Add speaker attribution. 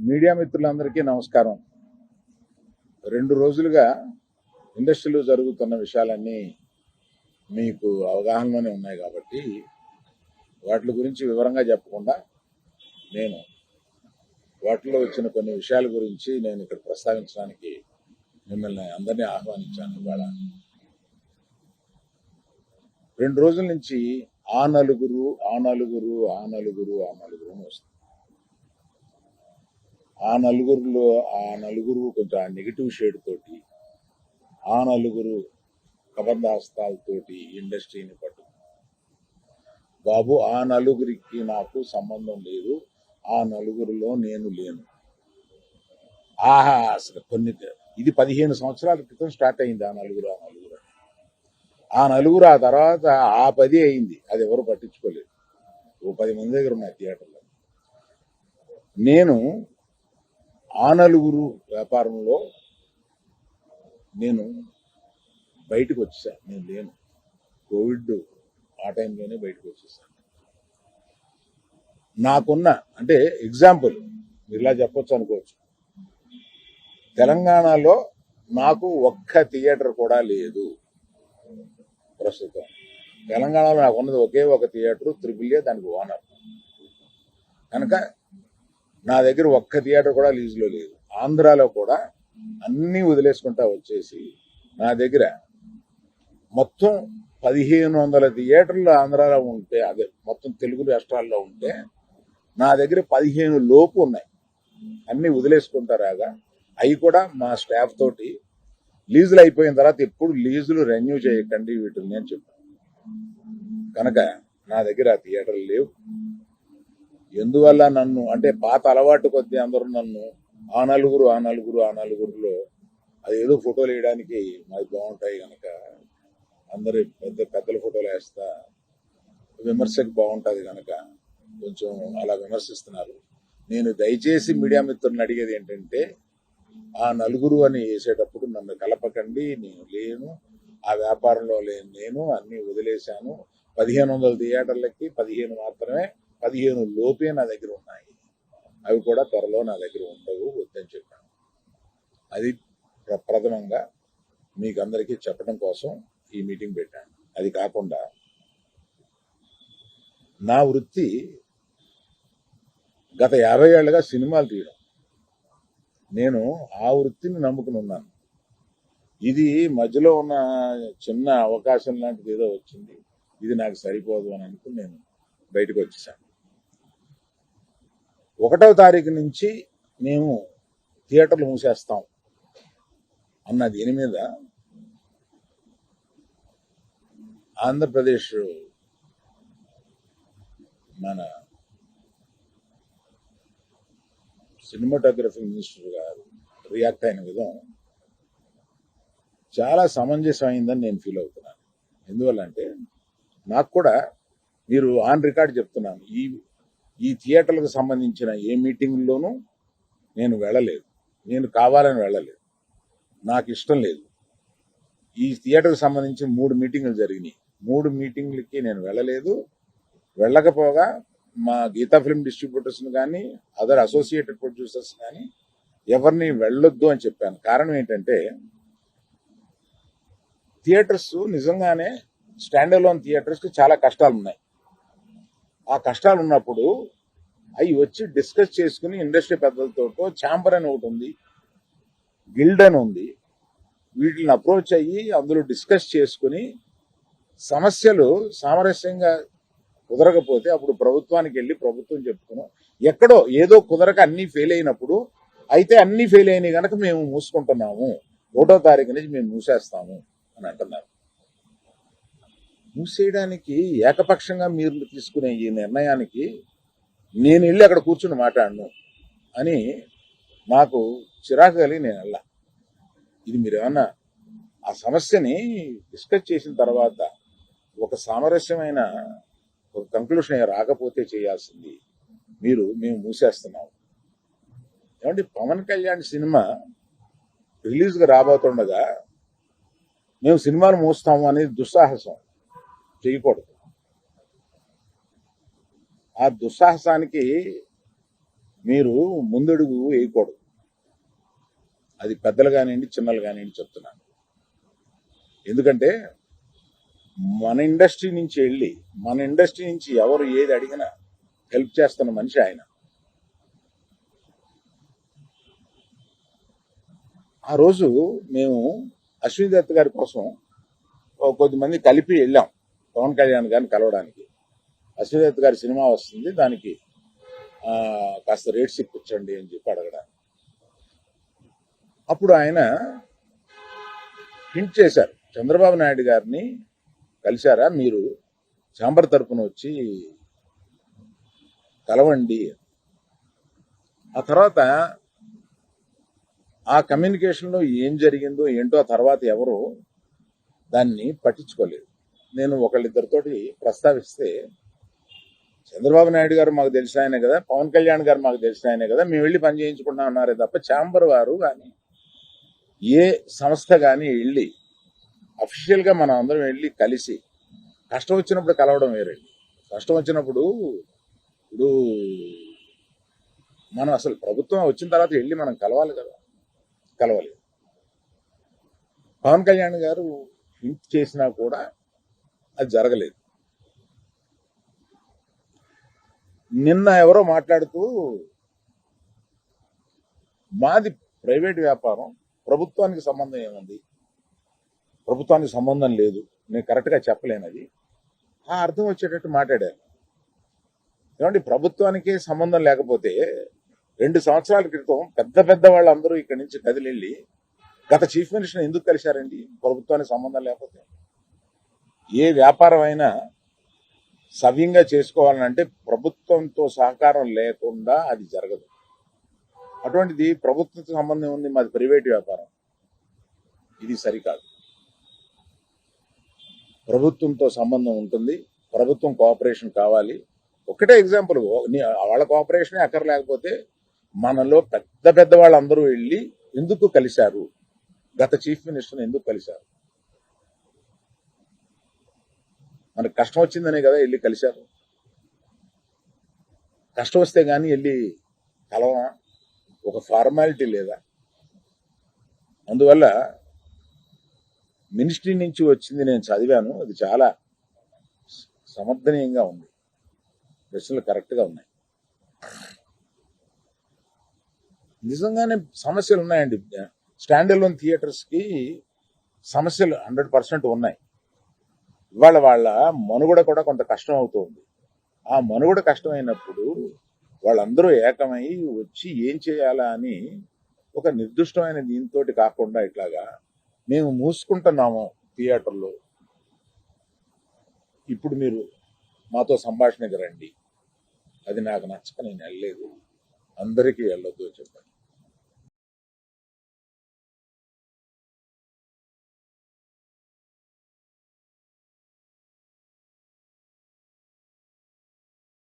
Speaker 1: Media మిత్రులందరికీ నమస్కారం. రెండు రోజులుగా ఇండస్ట్రీలో జరుగుతున్న విషయాలన్నీ మీకు అవగాహనలోనే ఉన్నాయి కాబట్టి వాటి గురించి వివరంగా చెప్పకుండా నేను వాటిలో వచ్చిన కొన్ని విషయాల గురించి నేను ఇక్కడ ప్రస్తావించడానికి మిమ్మల్ని అందరినీ ఆహ్వానించాను ఇవాళ. రెండు రోజుల నుంచి ఆ నలుగురు ఆ నలుగురు ఆ నలుగురు ఆ నలుగురు అని వస్తుంది ఆ నలుగురిలో ఆ నలుగురు కొంచెం ఆ నెగిటివ్ షేడ్ తోటి ఆ నలుగురు కబంధాస్తాలతోటి ఇండస్ట్రీని పట్టు. బాబు ఆ నలుగురికి నాకు సంబంధం లేదు. ఆ నలుగురిలో నేను లేను. ఆహా అసలు కొన్ని ఇది పదిహేను సంవత్సరాల క్రితం స్టార్ట్ అయింది ఆ నలుగురు ఆ నలుగురు ఆ నలుగురు ఆ తర్వాత ఆ పది అయింది. అది ఎవరు పట్టించుకోలేదు. ఓ పది మంది దగ్గర ఉన్నాయి థియేటర్లో. నేను ఆనలుగురు వ్యాపారంలో నేను బయటకు వచ్చేసాను నేను లేను. కోవిడ్ ఆ టైంలోనే బయటకు వచ్చేసాను నాకున్న అంటే ఎగ్జాంపుల్ మీరు ఇలా చెప్పొచ్చు అనుకోవచ్చు. తెలంగాణలో నాకు ఒక్క థియేటర్ కూడా లేదు ప్రస్తుతం. తెలంగాణలో నాకు ఉన్నది ఒకే ఒక థియేటర్ త్రిపుల్ దానికి ఓనర్. కనుక నా దగ్గర ఒక్క థియేటర్ కూడా లీజులో లేదు. ఆంధ్రాలో కూడా అన్నీ వదిలేసుకుంటా వచ్చేసి నా దగ్గర మొత్తం పదిహేను వందల థియేటర్లు ఆంధ్రాలో ఉంటే అదే మొత్తం తెలుగు రాష్ట్రాల్లో ఉంటే నా దగ్గర పదిహేను లోపు ఉన్నాయి. అన్నీ వదిలేసుకుంటారాగా అవి కూడా మా స్టాఫ్ తోటి లీజులు అయిపోయిన తర్వాత ఎప్పుడు లీజులు రెన్యూ చేయకండి వీటిని అని చెప్పాను. కనుక నా దగ్గర ఆ థియేటర్లు లేవు. ఎందువల్ల నన్ను అంటే పాత అలవాటు కొద్దీ అందరూ నన్ను ఆ నలుగురు ఆ నలుగురు ఆ నలుగురులో అదేదో ఫోటోలు వేయడానికి మాది బాగుంటాయి కనుక అందరు పెద్ద పెద్దల ఫోటోలు వేస్తా విమర్శకు బాగుంటుంది కనుక కొంచెం అలా విమర్శిస్తున్నారు. నేను దయచేసి మీడియా మిత్రులను అడిగేది ఏంటంటే ఆ నలుగురు అని వేసేటప్పుడు నన్ను కలపకండి నేను లేను ఆ వ్యాపారంలో లేను నేను అన్ని వదిలేశాను. పదిహేను వందల థియేటర్లకి పదిహేను మాత్రమే పదిహేను లోపే నా దగ్గర ఉన్నాయి. అవి కూడా త్వరలో నా దగ్గర ఉండవు వద్దని చెప్పాను. అది ప్ర- ప్రథమంగా మీకు అందరికీ చెప్పడం కోసం ఈ మీటింగ్ పెట్టాను. అది కాకుండా నా వృత్తి గత యాభై ఏళ్ళుగా సినిమాలు తీయడం. నేను ఆ వృత్తిని నమ్ముకుని ఉన్నాను ఇది మధ్యలో ఉన్న చిన్న అవకాశం లాంటిది ఏదో వచ్చింది. ఇది నాకు సరిపోదు అని అనుకుని నేను బయటకు వచ్చేసాను. ఒకటవ తారీఖు నుంచి మేము థియేటర్లు మూసేస్తాం అన్న దీని మీద ఆంధ్రప్రదేశ్ మన సినిమాటోగ్రఫీ మినిస్టర్ గారు రియాక్ట్ అయిన విధం చాలా సమంజసమైందని నేను ఫీల్ అవుతున్నాను. ఎందువల్ల అంటే నాకు కూడా మీరు ఆన్ రికార్డ్ చెప్తున్నాను. ఈ ఈ థియేటర్లకు సంబంధించిన ఏ మీటింగ్లోనూ నేను వెళ్ళలేదు. నేను కావాలని వెళ్ళలేదు. నాకు ఇష్టం లేదు. ఈ థియేటర్కి సంబంధించి మూడు మీటింగులు జరిగినాయి. మూడు మీటింగ్లకి నేను వెళ్ళలేదు. వెళ్ళకపోగా మా గీతా ఫిల్మ్ డిస్ట్రిబ్యూటర్స్ని కానీ అదర్ అసోసియేటెడ్ ప్రొడ్యూసర్స్ కానీ ఎవరిని వెళ్ళొద్దు అని చెప్పాను. కారణం ఏంటంటే థియేటర్స్ నిజంగానే స్టాండ్ అలోన్ థియేటర్స్కి చాలా కష్టాలు ఉన్నాయి ఆ కష్టాలు ఉన్నప్పుడు అవి వచ్చి డిస్కస్ చేసుకుని ఇండస్ట్రీ పెద్దలతో ఛాంబర్ అని ఒకటి ఉంది గిల్డ్ అని ఉంది. వీటిని అప్రోచ్ అయ్యి అందులో డిస్కస్ చేసుకుని సమస్యలు సామరస్యంగా కుదరకపోతే అప్పుడు ప్రభుత్వానికి వెళ్ళి ప్రభుత్వం చెప్పుకున్నాం. ఎక్కడో ఏదో కుదరక అన్ని ఫెయిల్ అయినప్పుడు అయితే అన్ని ఫెయిల్ అయినాయి కనుక మేము మూసుకుంటున్నాము. ఒకటో తారీఖు నుంచి మేము మూసేస్తాము అని అంటున్నారు. మూసేయడానికి ఏకపక్షంగా మీరు తీసుకునే ఈ నిర్ణయానికి నేను వెళ్ళి అక్కడ కూర్చుని మాట్లాడను అని నాకు చిరాకు కలిగి నేను వెళ్ళా. ఇది మీరు ఏమన్నా ఆ సమస్యని డిస్కస్ చేసిన తర్వాత ఒక సామరస్యమైన ఒక కంక్లూషన్ రాకపోతే చేయాల్సింది. మీరు మేము మూసేస్తున్నాం. ఏమంటే పవన్ కళ్యాణ్ సినిమా రిలీజ్గా రాబోతుండగా మేము సినిమాను మూస్తాము అనేది దుస్సాహసం. చేయకూడదు. ఆ దుస్సాహసానికి మీరు ముందడుగు వేయకూడదు. అది పెద్దలు కానివ్వండి చిన్నలు కానివ్వండి చెప్తున్నాను. ఎందుకంటే మన ఇండస్ట్రీ నుంచి వెళ్ళి మన ఇండస్ట్రీ నుంచి ఎవరు ఏది అడిగినా హెల్ప్ చేస్తున్న మనిషి ఆయన. ఆ రోజు మేము అశ్విని దత్ గారి కోసం కొద్దిమంది కలిపి వెళ్ళాం. పవన్ కళ్యాణ్ గారిని కలవడానికి. అశ్విని గారి సినిమా వస్తుంది దానికి కాస్త రేట్స్ ఇప్పించండి అని చెప్పి అడగడానికి. అప్పుడు ఆయన హింట్ చేశారు. చంద్రబాబు నాయుడు గారిని కలిశారా మీరు? చాంబర్ తరపున వచ్చి కలవండి. ఆ తర్వాత ఆ కమ్యూనికేషన్లో ఏం జరిగిందో ఏంటో ఆ తర్వాత ఎవరు దాన్ని పట్టించుకోలేదు. నేను ఒకళ్ళిద్దరితోటి ప్రస్తావిస్తే చంద్రబాబు నాయుడు గారు మాకు తెలిసిన ఆయనే కదా పవన్ కళ్యాణ్ గారు మాకు తెలిసిన ఆయనే కదా మేము వెళ్ళి పని చేయించుకుంటాం అన్నారే తప్ప ఛాంబర్ వారు కానీ ఏ సంస్థ కానీ వెళ్ళి అఫీషియల్గా మనం అందరం వెళ్ళి కలిసి కష్టం వచ్చినప్పుడు కలవడం వేరే. కష్టం వచ్చినప్పుడు ఇప్పుడు మనం అసలు ప్రభుత్వం వచ్చిన తర్వాత వెళ్ళి మనం కలవాలి కదా కలవాలి పవన్ కళ్యాణ్ గారు హింట్ చేసినా కూడా అది జరగలేదు. నిన్న ఎవరో మాట్లాడుతూ మాది ప్రైవేట్ వ్యాపారం ప్రభుత్వానికి సంబంధం ఏముంది? ప్రభుత్వానికి సంబంధం లేదు నేను కరెక్ట్గా చెప్పలేను అది. ఆ అర్థం వచ్చేటట్టు మాట్లాడాను ఏమండి ప్రభుత్వానికి సంబంధం లేకపోతే రెండు సంవత్సరాల క్రితం పెద్ద పెద్ద వాళ్ళందరూ ఇక్కడి నుంచి కదిలిళ్ళి గత చీఫ్ మినిస్టర్ ఎందుకు కలిశారండి? ప్రభుత్వానికి సంబంధం లేకపోతే. ఏ వ్యాపారం అయినా సవ్యంగా చేసుకోవాలంటే ప్రభుత్వంతో సహకారం లేకుండా అది జరగదు. అటువంటిది ప్రభుత్వంతో సంబంధం ఉంది మాది ప్రైవేట్ వ్యాపారం. ఇది సరికాదు. ప్రభుత్వంతో సంబంధం ఉంటుంది ప్రభుత్వం కోఆపరేషన్ కావాలి. ఒకటే ఎగ్జాంపుల్ వాళ్ళ కోఆపరేషనే అక్కర్లేకపోతే మనలో పెద్ద పెద్ద వాళ్ళందరూ వెళ్ళి ఎందుకు కలిశారు? గత చీఫ్ మినిస్టర్ని ఎందుకు కలిశారు? మనకు కష్టం వచ్చిందనే కదా వెళ్ళి కలిశారు. కష్టం వస్తే కానీ వెళ్ళి కలవమా? ఒక ఫార్మాలిటీ లేదా? అందువల్ల మినిస్ట్రీ నుంచి వచ్చింది నేను చదివాను. అది చాలా సమర్థనీయంగా ఉంది. ప్రశ్నలు కరెక్ట్గా ఉన్నాయి. నిజంగానే సమస్యలు ఉన్నాయండి. స్టాండ్ అలోన్ థియేటర్స్కి సమస్యలు హండ్రెడ్ పర్సెంట్ ఉన్నాయి. ఇవాళ వాళ్ళ మనుగడ కూడా కొంత కష్టం అవుతుంది ఆ మనుగడ కష్టమైనప్పుడు వాళ్ళందరూ ఏకమై వచ్చి ఏం చేయాలా అని ఒక నిర్దిష్టమైన దీంతో కాకుండా ఇట్లాగా మేము మూసుకుంటున్నాము థియేటర్లో. ఇప్పుడు మీరు మాతో సంభాషణకి రండి. అది నాకు నచ్చక నేను వెళ్ళలేదు. అందరికీ వెళ్ళొద్దు చెప్పండి.